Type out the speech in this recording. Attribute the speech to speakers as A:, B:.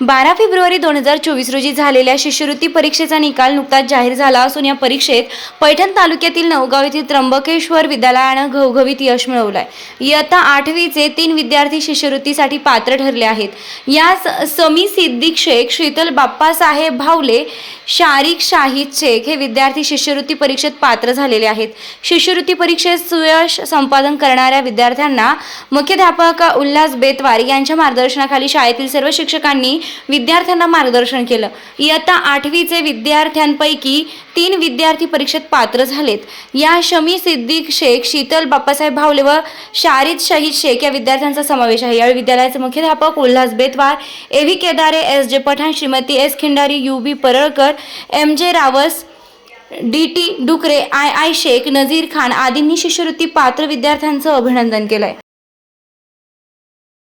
A: बारा फेब्रुवारी दोन हजार चोवीस रोजी झालेल्या शिष्यवृत्ती परीक्षेचा निकाल नुकताच जाहीर झाला असून या परीक्षेत पैठण तालुक्यातील नवगाव येथील त्र्यंबकेश्वर विद्यालयानं घवघवीत यश मिळवलंय. इयत्ता आठवीचे तीन विद्यार्थी शिष्यवृत्तीसाठी पात्र ठरले आहेत. या समी सिद्दीक शेख शीतल बाप्पासाहेब भावले शारिक शाहिद शेख हे विद्यार्थी शिष्यवृत्ती परीक्षेत पात्र झालेले आहेत. शिष्यवृत्ती परीक्षेत सुयश संपादन करणाऱ्या विद्यार्थ्यांना मुख्याध्यापक उल्हास बेतवार यांच्या मार्गदर्शनाखाली शाळेतील सर्व शिक्षकांनी विद्यार्थ्यांना मार्गदर्शन केलं. इयत्ता आठवीचे विद्यार्थ्यांपैकी तीन विद्यार्थी परीक्षेत पात्र झालेत. या शमी सिद्दीक शेख शीतल बाप्पासाहेब भावले व शारिद शहीद शेख या विद्यार्थ्यांचा समावेश आहे. यावेळी विद्यालयाचे मुख्याध्यापक Ulhas Betwar A V Kedare S J Pathan Shrimati S Khindari U B Paralkar M J Rawas D T Dukare I I Shaikh Nazir Khan आदींनी शिष्यवृत्ती पात्र विद्यार्थ्यांचं अभिनंदन केलंय.